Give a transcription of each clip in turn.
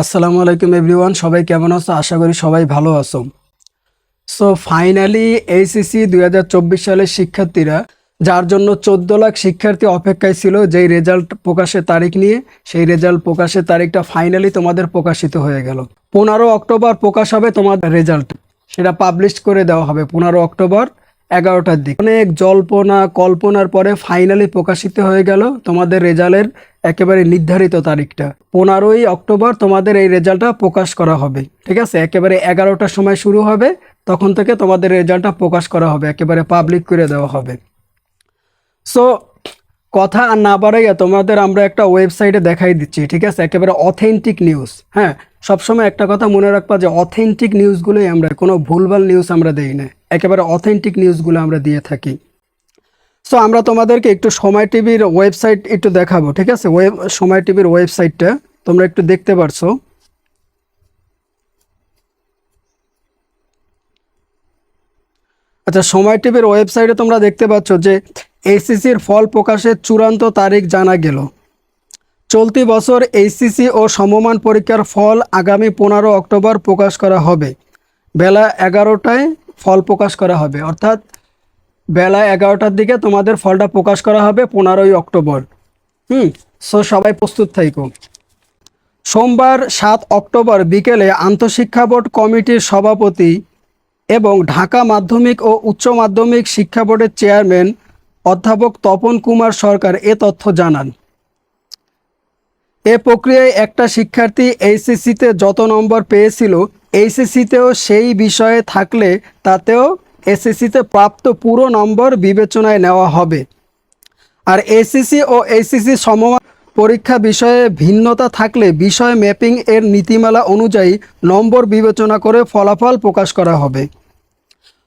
আসসালামু আলাইকুম এভরিওয়ান, সবাই কেমন আছো? আশা করি সবাই ভালো আছো। সো ফাইনালি এইচএসসি দুই হাজার চব্বিশ সালের শিক্ষার্থীরা, যার জন্য চোদ্দ লাখ শিক্ষার্থী অপেক্ষায় ছিল, যেই রেজাল্ট প্রকাশের তারিখ নিয়ে, সেই রেজাল্ট প্রকাশের তারিখটা ফাইনালি তোমাদের প্রকাশিত হয়ে গেল। পনেরো অক্টোবর প্রকাশ হবে তোমাদের রেজাল্ট সেটা পাবলিশ করে দেওয়া হবে, পনেরো অক্টোবর। এগারোটার দিক। অনেক জল্পনা, কল্পনার পরে ফাইনালি প্রকাশিত হয়ে গেল তোমাদের রেজাল্টের একেবারে নির্ধারিত তারিখটা। পনেরোই অক্টোবর তোমাদের এই রেজাল্টটা প্রকাশ করা হবে। ঠিক আছে? একেবারে এগারোটার সময় শুরু হবে, তখন থেকে তোমাদের রেজাল্টটা প্রকাশ করা হবে, একেবারে পাবলিক করে দেওয়া হবে। সো কথা আর না বাড়াইয়া তোমাদের আমরা একটা ওয়েবসাইটে দেখাই দিচ্ছি, ঠিক আছে? একেবারে অথেন্টিক নিউজ হ্যাঁ? সবসময় একটা কথা মনে রাখবা যে অথেন্টিক নিউজগুলোই আমরা, কোনো ভুলভাল নিউজ আমরা দেই না। একেবারে অথেন্টিক নিউজগুলো আমরা দিয়ে থাকি। সো আমরা তোমাদেরকে একটু সময় টিভির ওয়েবসাইট একটু দেখাবো, ঠিক আছে? ওয়েব সময় টিভির ওয়েবসাইটটা তোমরা একটু দেখতে পারছ। আচ্ছা সময় টিভির ওয়েবসাইটে তোমরা দেখতে পাচ্ছ যে এইচসিসির ফল প্রকাশের চূড়ান্ত তারিখ জানা গেল। চলতি বছর এইচসিসি ও সমমান পরীক্ষার ফল আগামী পনেরো অক্টোবর প্রকাশ করা হবে। বেলা এগারোটায় ফল প্রকাশ করা হবে। অর্থাৎ বেলা এগারোটার দিকে তোমাদের ফলটা প্রকাশ করা হবে পনেরোই অক্টোবর। হুম সো সবাই প্রস্তুত থাইকো। সোমবার সাত অক্টোবর বিকেলে আন্তঃশিক্ষা বোর্ড কমিটির সভাপতি এবং ঢাকা মাধ্যমিক ও উচ্চ মাধ্যমিক শিক্ষা বোর্ডের চেয়ারম্যান অধ্যাপক তপন কুমার সরকার এ তথ্য জানান। এ প্রক্রিয়ায় একটা শিক্ষার্থী এইচএসসিতে যত নম্বর পেয়েছিল, এইচএসসিতেও সেই বিষয়ে থাকলে তাতেও এসএসসিতে প্রাপ্ত পুরো নম্বর বিবেচনায় নেওয়া হবে। আর এসিসি ও এইচএসসি সমমান পরীক্ষা বিষয়ে ভিন্নতা থাকলে বিষয় ম্যাপিং এর নীতিমালা অনুযায়ী নম্বর বিবেচনা করে ফলাফল প্রকাশ করা হবে।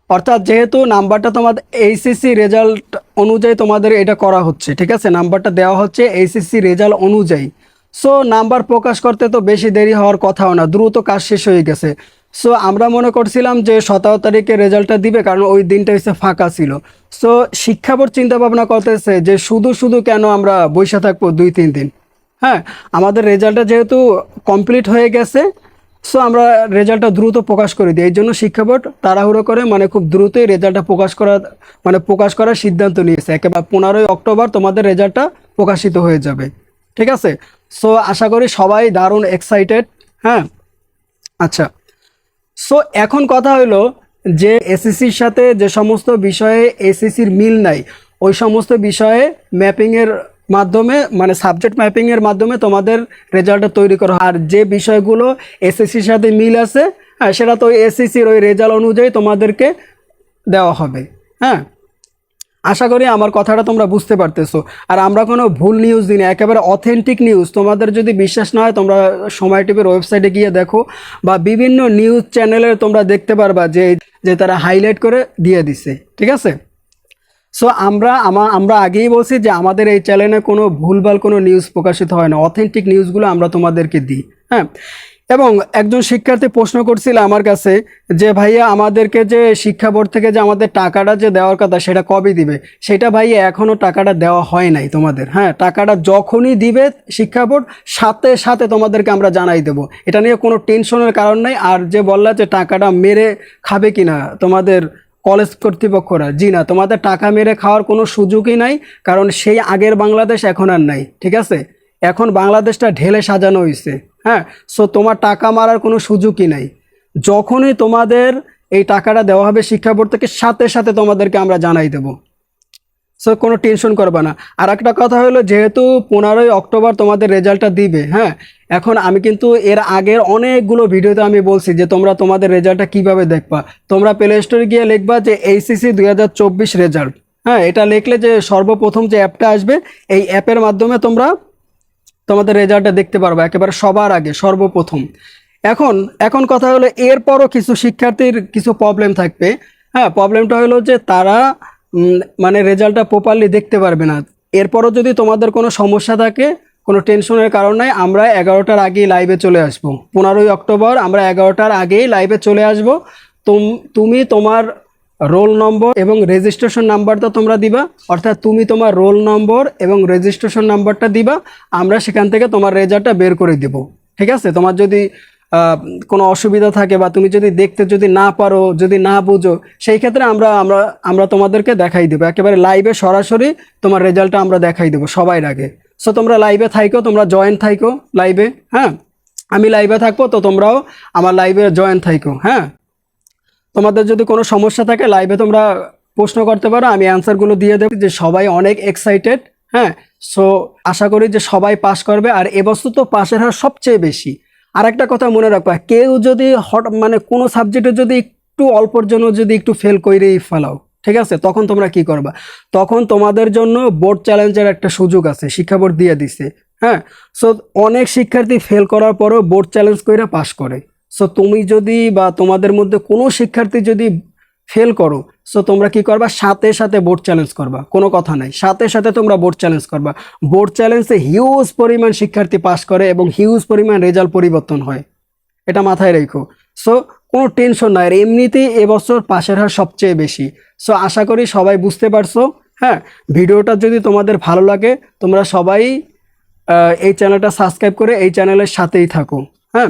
অর্থাৎ যেহেতু নাম্বারটা তোমাদের এইচএসসি রেজাল্ট অনুযায়ী তোমাদের এটা করা হচ্ছে, ঠিক আছে? নাম্বারটা দেওয়া হচ্ছে এইচএসসি রেজাল্ট অনুযায়ী। সো নাম্বার প্রকাশ করতে তো বেশি দেরি হওয়ার কথাও না, দ্রুত কাজ শেষ হয়ে গেছে। সো আমরা মনে করছিলাম যে সতেরো তারিখে রেজাল্টটা দিবে, কারণ ওই দিনটা হচ্ছে ফাঁকা ছিল। সো শিক্ষা বোর্ড চিন্তা ভাবনা করতেছে যে শুধু শুধু কেন আমরা বসে থাকব দুই তিন দিন। হ্যাঁ আমাদের রেজাল্টটা যেহেতু কমপ্লিট হয়ে গেছে সো আমরা রেজাল্টটা দ্রুত প্রকাশ করে দিই। এই জন্য শিক্ষা বোর্ড তাড়াহুড়ো করে মানে খুব দ্রুতই রেজাল্টটা প্রকাশ করার মানে প্রকাশ করার সিদ্ধান্ত নিয়েছে। একেবারে পনেরোই অক্টোবর তোমাদের রেজাল্টটা প্রকাশিত হয়ে যাবে। ঠিক আছে? সো আশা করি সবাই দারুণ এক্সাইটেড হ্যাঁ? আচ্ছা। সো এখন কথা হলো যে এসএসসির সাথে যে সমস্ত বিষয়ে এসএসসির মিল নাই, ওই সমস্ত বিষয়ে ম্যাপিংয়ের মাধ্যমে মানে সাবজেক্ট ম্যাপিংয়ের মাধ্যমে তোমাদের রেজাল্টটা তৈরি করা। আর যে বিষয়গুলো এসএসসির সাথে মিল আছে হ্যাঁ সেটা তো এসএসসির ওই রেজাল্ট অনুযায়ী তোমাদেরকে দেওয়া হবে হ্যাঁ? আশা করি আমার কথাটা তোমরা বুঝতে পারতেছো। আর আমরা কোনো ভুল নিউজ দিই না, একেবারে অথেন্টিক নিউজ তোমাদের যদি বিশ্বাস না হয়, তোমরা সময় টিভির ওয়েবসাইটে গিয়ে দেখো বা বিভিন্ন নিউজ চ্যানেলে তোমরা দেখতে পারবা যে যে তারা হাইলাইট করে দিয়ে দিছে, ঠিক আছে? সো আমরা, আমা, আমরা আগেই বলছি যে আমাদের এই চ্যানেলে কোনো ভুলভাল কোনো নিউজ প্রকাশিত হয় না। অথেন্টিক নিউজগুলো আমরা তোমাদেরকে দিই হ্যাঁ? এবং একজন শিক্ষার্থী প্রশ্ন করছিল আমার কাছে যে, ভাইয়া, আমাদেরকে যে শিক্ষা বোর্ড থেকে যে আমাদের টাকাটা যে দেওয়ার কথা, সেটা কবে দিবে? সেটা ভাইয়া এখনও টাকাটা দেওয়া হয় নাই তোমাদের। হ্যাঁ টাকাটা যখনই দিবে শিক্ষা বোর্ড, সাথে সাথে তোমাদেরকে আমরা জানাই দেবো। এটা নিয়ে কোনো টেনশনের কারণ নেই। আর যে বললা যে টাকাটা মেরে খাবে কিনা, তোমাদের কলেজ কর্তৃপক্ষরা, জি না, তোমাদের টাকা মেরে খাওয়ার কোনো সুযোগই নাই, কারণ সেই আগের বাংলাদেশ এখন আর নাই, ঠিক আছে? এখন বাংলাদেশটা ঢেলে সাজানো হয়েছে হ্যাঁ? সো তোমার টাকা মারার কোনো সুযোগই নাই। যখনই তোমাদের এই টাকাটা দেওয়া হবে শিক্ষা বোর্ড থেকে, সাথে সাথে তোমাদেরকে আমরা জানাই দেবো। সো কোনো টেনশন করবে না। আর একটা কথা হলো, যেহেতু পনেরোই অক্টোবর তোমাদের রেজাল্টটা দিবে হ্যাঁ? এখন আমি কিন্তু এর আগের অনেকগুলো ভিডিওতে আমি বলছি যে, তোমরা তোমাদের রেজাল্টটা কীভাবে দেখবা। তোমরা প্লে স্টোরে গিয়ে লিখবা যে এইসিসি দুই হাজার চব্বিশ রেজাল্ট। হ্যাঁ? এটা লিখলে যে সর্বপ্রথম যে অ্যাপটা আসবে, এই অ্যাপের মাধ্যমে তোমরা তোমাদের রেজাল্টটা দেখতে পারবে, একেবারে সবার আগে, সর্বপ্রথম। এখন এখন কথা হলো, এরপরও কিছু শিক্ষার্থীর কিছু প্রবলেম থাকবে। হ্যাঁ প্রবলেমটা হলো যে তারা মানে রেজাল্টটা প্রপারলি দেখতে পারবে না। এরপরও যদি তোমাদের কোনো সমস্যা থাকে, কোনো টেনশনের কারণ নাই, আমরা এগারোটার আগেই লাইভে চলে আসব। পনেরোই অক্টোবর আমরা এগারোটার আগেই লাইভে চলে আসব। তুম- তুমি তোমার রোল নম্বর এবং রেজিস্ট্রেশন নাম্বারটা তোমরা দিবা। অর্থাৎ তুমি তোমার রোল নম্বর এবং রেজিস্ট্রেশন নাম্বারটা দিবা, আমরা সেখান থেকে তোমার রেজাল্টটা বের করে দিব। ঠিক আছে? তোমার যদি কোনো অসুবিধা থাকে বা তুমি যদি দেখতে যদি না পারো, যদি না বুঝো, সেই ক্ষেত্রে আমরা আমরা আমরা তোমাদেরকে দেখাই দেবো। একেবারে লাইভে সরাসরি তোমার রেজাল্টটা আমরা দেখাই দেবো সবাই আগে। সো তোমরা লাইভে থাইকো, তোমরা জয়েন থাইকো লাইভে হ্যাঁ? আমি লাইভে থাকব, তো তোমরাও আমার লাইভে জয়েন থাইকো হ্যাঁ? তোমাদের যদি কোনো সমস্যা থাকে লাইভে তোমরা প্রশ্ন করতে পারো, আমি অ্যান্সারগুলো দিয়ে দেবো যে সবাই অনেক এক্সাইটেড হ্যাঁ? সো আশা করি যে সবাই পাস করবে। আর এবছর তো পাশের হার সবচেয়ে বেশি। আর একটা কথা মনে রাখবা, কেউ যদি হট মানে কোনো সাবজেক্টে যদি একটু অল্পর জন্য যদি একটু ফেল করেই ফেলাও, ঠিক আছে? তখন তোমরা কি করবা? তখন তোমাদের জন্য বোর্ড চ্যালেঞ্জের একটা সুযোগ আছে, শিক্ষা বোর্ড দিয়ে দিছে হ্যাঁ? সো অনেক শিক্ষার্থী ফেল করার পরেও বোর্ড চ্যালেঞ্জ করে পাস করে। সো তুমি যদি বা তোমাদের মধ্যে কোনো শিক্ষার্থী যদি ফেল করো সো তোমরা কি করবা? সাথে সাথে বোর্ড চ্যালেঞ্জ করবা। কোনো কথা নাই। সাথে সাথে তোমরা বোর্ড চ্যালেঞ্জ করবা। বোর্ড চ্যালেঞ্জে হিউজ পরিমাণ শিক্ষার্থী পাস করে এবং হিউজ পরিমাণ রেজাল্ট পরিবর্তন হয়। এটা মাথায় রেখো। সো কোনো টেনশন নাই। আর এমনিতেই এবছর পাশের হার সবচেয়ে বেশি। সো আশা করি সবাই বুঝতে পারছ। হ্যাঁ ভিডিওটা যদি তোমাদের ভালো লাগে, তোমরা সবাই এই চ্যানেলটা সাবস্ক্রাইব করে এই চ্যানেলের সাথেই থাকো। হ্যাঁ।